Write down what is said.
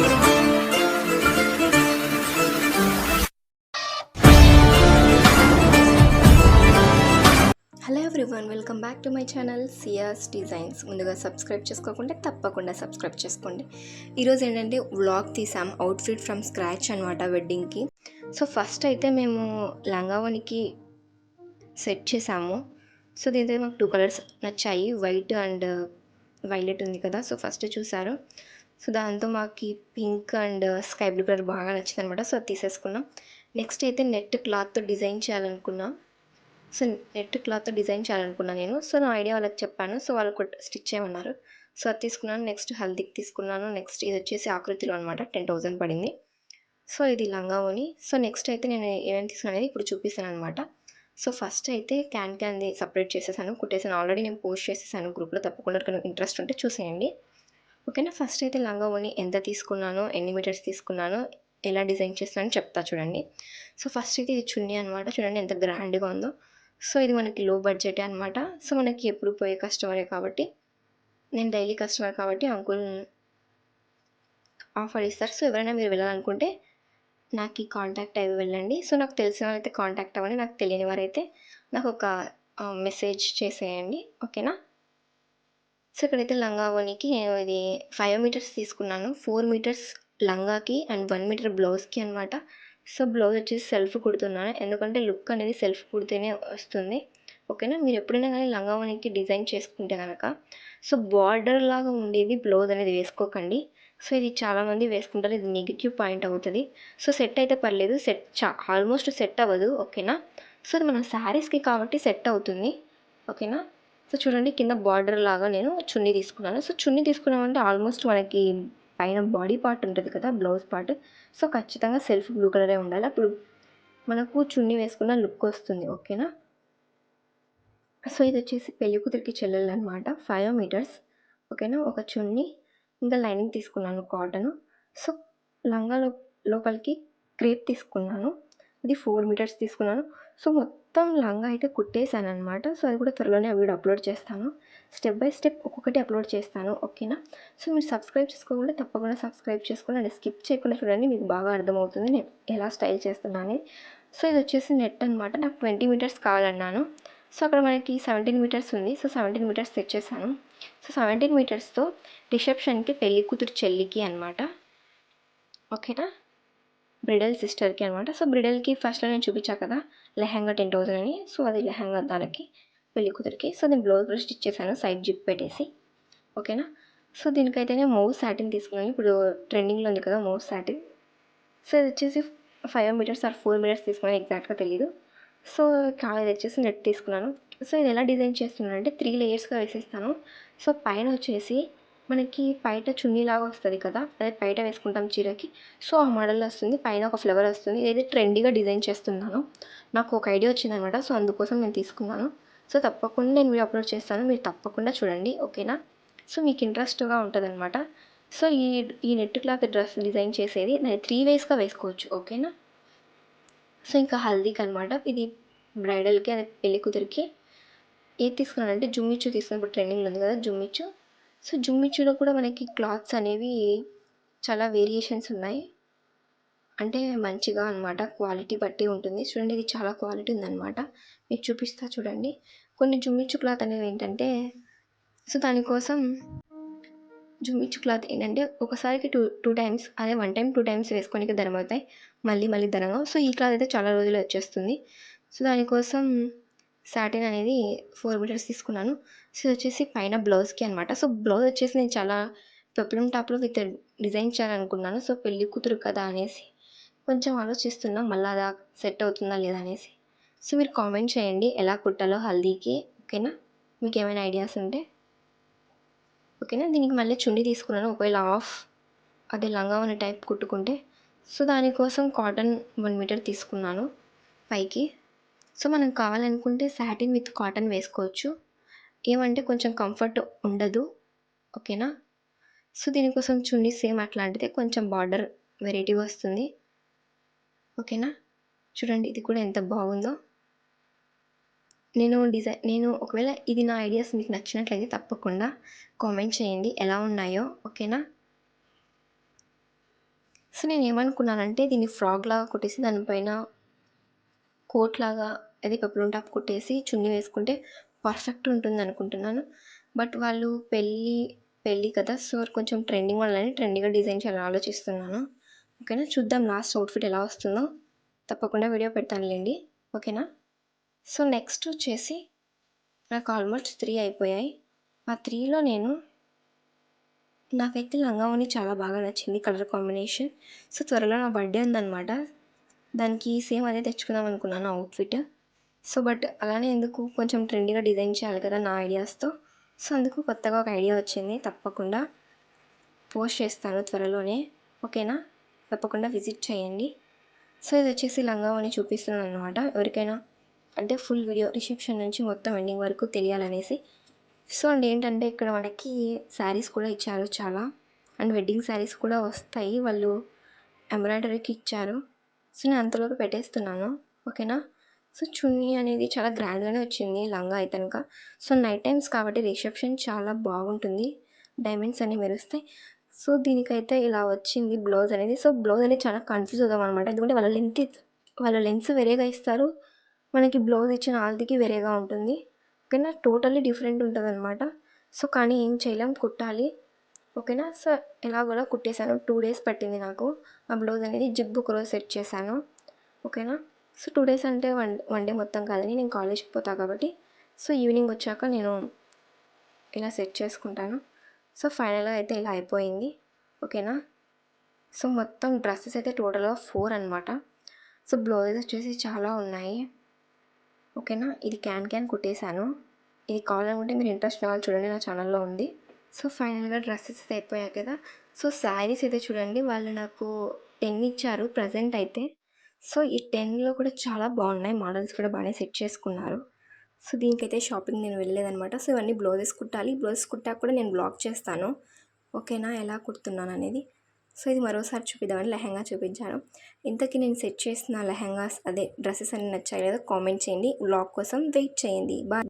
Hello everyone welcome back to my channel Siya's designs ముందుగా subscribe చేసుకోకుండా తప్పకుండా subscribe చేసుకోండి. ఈరోజు ఏంటంటే వ్లాగ్ తీసాం అవుట్ఫిట్ ఫ్రమ్ స్క్రాచ్ అనమాట వెడ్డింగ్కి సో ఫస్ట్ అయితే మేము లంగావనికి సెట్ చేసాము. సో దీంతో మాకు టూ కలర్స్ నచ్చాయి వైట్ అండ్ వైలెట్ ఉంది కదా. సో ఫస్ట్ చూసారు. సో దాంతో మాకు pink and sky blue colour బాగా నచ్చింది అనమాట సో అది తీసేసుకున్నాం. నెక్స్ట్ అయితే నెట్ క్లాత్తో డిజైన్ చేయాలనుకున్నాం. సో నెట్ క్లాత్తో డిజైన్ చేయాలనుకున్నాను నేను. సో నా ఐడియా వాళ్ళకి చెప్పాను. సో వాళ్ళు స్టిచ్ చేయమన్నారు. సో అది తీసుకున్నాను. నెక్స్ట్ హల్దీకి తీసుకున్నాను. నెక్స్ట్ ఇది వచ్చేసి ఆకృతిలో అనమాట టెన్ థౌజండ్ పడింది. సో ఇది లంగావోని. సో నెక్స్ట్ అయితే నేను ఏమేమి తీసుకున్నాను ఇప్పుడు చూపిస్తాను అనమాట సో ఫస్ట్ అయితే క్యాన్ క్యాన్ది సపరేట్ చేసేసాను. కుట్టేసాను. ఆల్రెడీ నేను పోస్ట్ చేసేసాను గ్రూప్లో. తప్పకుండా ఇంట్రెస్ట్ ఉంటే చూసేయండి. ఓకేనా ఫస్ట్ అయితే లంగావోని ఎంత తీసుకున్నానో ఎన్ని మీటర్స్ తీసుకున్నానో ఎలా డిజైన్ చేస్తానో చెప్తా చూడండి. సో ఫస్ట్ అయితే ఇది చున్నీ అనమాట చూడండి ఎంత గ్రాండ్గా ఉందో. సో ఇది మనకి లో బడ్జెట్ అనమాట సో మనకి ఎప్పుడు పోయే కస్టమరే కాబట్టి నేను డైలీ కస్టమర్ కాబట్టి అంకుల్ ఆఫర్ ఇస్తారు. సో ఎవరైనా మీరు వెళ్ళాలనుకుంటే నాకు ఈ కాంటాక్ట్ అయ్యి వెళ్ళండి. సో నాకు తెలిసిన వాళ్ళైతే కాంటాక్ట్ అవ్వండి. నాకు తెలియని వారైతే నాకు ఒక మెసేజ్ చేసేయండి. ఓకేనా సో ఇక్కడైతే లంగా ఓనికి నేను ఇది ఫైవ్ మీటర్స్ తీసుకున్నాను. ఫోర్ మీటర్స్ లంగాకి అండ్ వన్ మీటర్ బ్లౌజ్కి అనమాట సో బ్లౌజ్ వచ్చేసి సెల్ఫ్ కుడుతున్నాను. ఎందుకంటే లుక్ అనేది సెల్ఫ్ కుడితేనే వస్తుంది. ఓకేనా? మీరు ఎప్పుడైనా కానీ లంగావనికి డిజైన్ చేసుకుంటే కనుక సో బార్డర్ లాగా ఉండేది బ్లౌజ్ అనేది వేసుకోకండి. సో ఇది చాలామంది వేసుకుంటారు. ఇది నెగిటివ్ పాయింట్ అవుతుంది. సో సెట్ అయితే పర్లేదు. సెట్ చా ఆల్మోస్ట్ సెట్ అవ్వదు. ఓకేనా? సో అది మన శారీస్కి కాబట్టి సెట్ అవుతుంది. ఓకేనా? సో చూడండి కింద బార్డర్ లాగా నేను చున్నీ తీసుకున్నాను. సో చున్నీ తీసుకున్నామంటే ఆల్మోస్ట్ మనకి పైన బాడీ పార్ట్ ఉంటుంది కదా బ్లౌజ్ పార్ట్ సో ఖచ్చితంగా సెల్ఫ్ బ్లూ కలరే ఉండాలి. అప్పుడు మనకు చున్నీ వేసుకున్న లుక్ వస్తుంది ఓకేనా సో ఇది వచ్చేసి పెళ్ళి కూతురికి చెల్లెలు అనమాట ఫైవ్ మీటర్స్ ఓకేనా ఒక చున్నీ ఇంకా లైనింగ్ తీసుకున్నాను కాటన్ సో లంగా లోపలికి క్రేప్ తీసుకున్నాను. ఇది ఫోర్ మీటర్స్ తీసుకున్నాను. సో మొత్తం లంగా అయితే కుట్టేశాను అనమాట సో అది కూడా త్వరలోనే వీడియో అప్లోడ్ చేస్తాను. స్టెప్ బై స్టెప్ ఒక్కొక్కటి అప్లోడ్ చేస్తాను ఓకేనా? సో మీరు సబ్స్క్రైబ్ చేసుకోకుండా తప్పకుండా సబ్స్క్రైబ్ చేసుకుని అంటే స్కిప్ చేయకుండా చూడండి మీకు బాగా అర్థమవుతుంది నేను ఎలా స్టైల్ చేస్తున్నాను సో ఇది వచ్చేసి నెట్ అనమాట నాకు ట్వంటీ మీటర్స్ కావాలన్నాను. సో అక్కడ మనకి సెవెంటీన్ మీటర్స్ ఉంది. సో సెవెంటీన్ మీటర్స్ తెచ్చేసాను. సో సెవెంటీన్ మీటర్స్తో రిసెప్షన్కి పెళ్ళి కూతురు చెల్లికి అనమాట ఓకేనా? బ్రిడల్ సిస్టర్కి అనమాట సో బ్రిడల్కి ఫస్ట్లో నేను చూపించా కదా లెహంగా టెన్ థౌసండ్ అని. సో అది లెహంగా దానికి పెళ్ళి కూతురికి. సో నేను బ్లౌజ్ కూడా స్టిచ్ చేశాను సైడ్ జిప్ పెట్టేసి. ఓకేనా సో దీనికైతే నేను మౌస్ సాటిన్ తీసుకున్నాను. ఇప్పుడు ట్రెండింగ్లో ఉంది కదా మౌవ్ సాటిన్ సో ఇది వచ్చేసి five metres or four metres తీసుకున్నాను ఎగ్జాక్ట్గా తెలియదు సో కావాలి వచ్చేసి నెట్ తీసుకున్నాను. సో ఇది ఎలా డిజైన్ చేస్తున్నాను అంటే త్రీ లేయర్స్గా వేసేస్తాను. సో పైన వచ్చేసి మనకి బయట చున్నీలాగా వస్తుంది కదా అదే బయట వేసుకుంటాం చీరకి. సో ఆ మోడల్ వస్తుంది పైన ఒక ఫ్లవర్ వస్తుంది. ఇదైతే ట్రెండీగా డిజైన్ చేస్తున్నాను. నాకు ఒక ఐడియా వచ్చిందనమాట సో అందుకోసం నేను తీసుకున్నాను. సో తప్పకుండా నేను వీడియో అప్లోడ్ చేస్తాను మీరు తప్పకుండా చూడండి ఓకేనా? సో మీకు ఇంట్రెస్ట్గా ఉంటుంది అనమాట సో ఈ ఈ నెట్ క్లాత్ డ్రెస్ డిజైన్ చేసేది నేను త్రీ వేస్గా వేసుకోవచ్చు ఓకేనా? సో ఇంకా హల్దీకి అనమాట ఇది బ్రైడల్కి అదే పెళ్ళి కూతురికి ఏది తీసుకున్నానంటే జుమ్మిచ్చు తీసుకున్నప్పుడు ట్రెండింగ్ ఉంది కదా జుమ్మిచ్చు. సో జుమ్మిచ్చులో కూడా మనకి క్లాత్స్ అనేవి చాలా వేరియేషన్స్ ఉన్నాయి. అంటే మంచిగా అనమాట క్వాలిటీ బట్టి ఉంటుంది. చూడండి ఇది చాలా క్వాలిటీ ఉందన్నమాట. మీకు చూపిస్తా చూడండి. కొన్ని జుమ్మిచ్చు క్లాత్ అనేవి ఏంటంటే సో దానికోసం జుమ్మిచ్చు క్లాత్ ఏంటంటే ఒకసారికి టూ టూ టైమ్స్ అదే వన్ టైం టూ టైమ్స్ వేసుకోనికి ధరం అవుతాయి మళ్ళీ మళ్ళీ ధరంగా. సో ఈ క్లాత్ అయితే చాలా రోజులు వచ్చేస్తుంది. సో దానికోసం సాటిన్ అనేది ఫోర్ మీటర్స్ తీసుకున్నాను. సో వచ్చేసి పైన బ్లౌజ్కి అనమాట సో బ్లౌజ్ వచ్చేసి నేను చాలా పెప్లం టాప్లో విత్ డిజైన్ చేయాలనుకున్నాను. సో పెళ్ళి కూతురు కదా అనేసి కొంచెం ఆలోచిస్తున్నా మళ్ళీ అలా సెట్ అవుతుందా లేదా అనేసి. సో మీరు కామెంట్ చేయండి ఎలా కుట్టాలో హల్దీకి ఓకేనా? మీకు ఏమైనా ఐడియాస్ ఉంటే? ఓకేనా? దీనికి మళ్ళీ చుండి తీసుకున్నాను ఒకవేళ ఆఫ్ అదే లంగా టైప్ కుట్టుకుంటే. సో దానికోసం కాటన్ వన్ మీటర్ తీసుకున్నాను పైకి. సో మనం కావాలనుకుంటే శాటిన్ విత్ కాటన్ వేసుకోవచ్చు. ఏమంటే కొంచెం కంఫర్ట్ ఉండదు. ఓకేనా? సో దీనికోసం చున్నీ సేమ్ అట్లాంటిదే. కొంచెం బార్డర్ వెరైటీ వస్తుంది. ఓకేనా? చూడండి ఇది కూడా ఎంత బాగుందో. నేను డిజైన్ నేను ఒకవేళ ఇది నా ఐడియాస్ మీకు నచ్చినట్లయితే తప్పకుండా కామెంట్ చేయండి. ఎలా ఉన్నాయో. ఓకేనా? సో నేను ఏమనుకున్నానంటే దీన్ని ఫ్రాగ్ లాగా కొట్టేసి దానిపైన కోట్ లాగా అది పెప్లూన్ టాప్ కుట్టేసి చున్నీ వేసుకుంటే పర్ఫెక్ట్ ఉంటుంది అనుకుంటున్నాను బట్ వాళ్ళు పెళ్ళి పెళ్ళి కదా సో కొంచెం ట్రెండింగ్ వాళ్ళని ట్రెండింగ్గా డిజైన్ చేయాలని ఆలోచిస్తున్నాను. ఓకేనా? చూద్దాం లాస్ట్ అవుట్ఫిట్ ఎలా వస్తుందో. తప్పకుండా వీడియో పెడతానులేండి. ఓకేనా? సో నెక్స్ట్ వచ్చేసి నాకు ఆల్మోస్ట్ త్రీ అయిపోయాయి. ఆ త్రీలో నేను నాకైతే లంగావోని చాలా బాగా నచ్చింది కలర్ కాంబినేషన్ సో త్వరలో నా బర్త్డే ఉందన్నమాట. దానికి సేమ్ అదే తెచ్చుకుందాం అనుకున్నాను అవుట్ఫిట్ సో బట్ అలానే ఎందుకు? కొంచెం ట్రెండీగా డిజైన్ చేయాలి కదా నా ఐడియాస్తో సో అందుకు కొత్తగా ఒక ఐడియా వచ్చింది. తప్పకుండా పోస్ట్ చేస్తాను త్వరలోనే. ఓకేనా? తప్పకుండా విజిట్ చేయండి. సో ఇది వచ్చేసి లంగావని చూపిస్తున్నాను అనమాట ఎవరికైనా అంటే ఫుల్ వీడియో రిసెప్షన్ నుంచి మొత్తం ఎండింగ్ వరకు తెలియాలనేసి. సో అండ్ ఏంటంటే ఇక్కడ మనకి శారీస్ కూడా ఇచ్చారు చాలా. అండ్ వెడ్డింగ్ శారీస్ కూడా వస్తాయి. వాళ్ళు ఎంబ్రాయిడరీకి ఇచ్చారు. సో నేను అంతలోపు పెట్టేస్తున్నాను. ఓకేనా? సో చున్నీ అనేది చాలా గ్రాండ్గానే వచ్చింది లంగా అయితే కనుక సో నైట్ టైమ్స్ కాబట్టి రిసెప్షన్ చాలా బాగుంటుంది. డైమండ్స్ అన్నీ మెరుస్తాయి. సో దీనికైతే ఇలా వచ్చింది బ్లౌజ్ అనేది. సో బ్లౌజ్ అనేది చాలా కన్ఫ్యూజ్ అవుతాం అనమాట ఎందుకంటే వాళ్ళ లెంత్ వాళ్ళ లెన్స్ వేరేగా ఇస్తారు. మనకి బ్లౌజ్ ఇచ్చిన ఆల్దికి వేరేగా ఉంటుంది. ఓకేనా? టోటల్లీ డిఫరెంట్ ఉంటుంది అనమాట సో కానీ ఏం చేయలేం కుట్టాలి. ఓకేనా? సో ఎలాగోలా కూడా కుట్టేశాను. టూ డేస్ పట్టింది నాకు. ఆ బ్లౌజ్ అనేది జిప్ ఒక రోజు సెట్ చేశాను. ఓకేనా? సో టూ డేస్ అంటే వన్ వన్ డే మొత్తం కాదని నేను కాలేజ్కి పోతా కాబట్టి. సో ఈవినింగ్ వచ్చాక నేను ఇలా సెట్ చేసుకుంటాను. సో ఫైనల్గా అయితే ఇలా అయిపోయింది. ఓకేనా? సో మొత్తం డ్రెస్సెస్ అయితే టోటల్గా ఫోర్ అనమాట సో బ్లౌజెస్ వచ్చేసి చాలా ఉన్నాయి. ఓకేనా? ఇది క్యాన్ క్యాన్ కుట్టేశాను. ఇది కావాలనుకుంటే మీరు ఇంట్రెస్ట్ వాళ్ళు చూడండి. నా ఛానల్లో ఉంది. సో ఫైనల్గా డ్రెస్సెస్ అయితే అయిపోయాయి కదా. సో శారీస్ అయితే చూడండి వాళ్ళు నాకు టెన్ ఇచ్చారు ప్రజెంట్ అయితే. సో ఈ టెన్లో కూడా చాలా బాగున్నాయి మోడల్స్ కూడా బాగానే సెట్ చేసుకున్నారు. సో దీనికైతే షాపింగ్ నేను వెళ్ళలేదనమాట సో ఇవన్నీ బ్లౌజెస్ కుట్టాలి. బ్లౌజెస్ కుట్టాక కూడా నేను బ్లాక్ చేస్తాను. ఓకేనా? ఎలా కుడుతున్నాను అనేది. సో ఇది మరోసారి చూపిద్దామని లెహంగా చూపించాను. ఇంతకీ నేను సెట్ చేసిన లెహంగాస్ అదే డ్రెస్సెస్ అన్ని నచ్చాయి లేదా కామెంట్ చేయండి. బ్లాగ్ కోసం వెయిట్ చేయండి. బాయ్.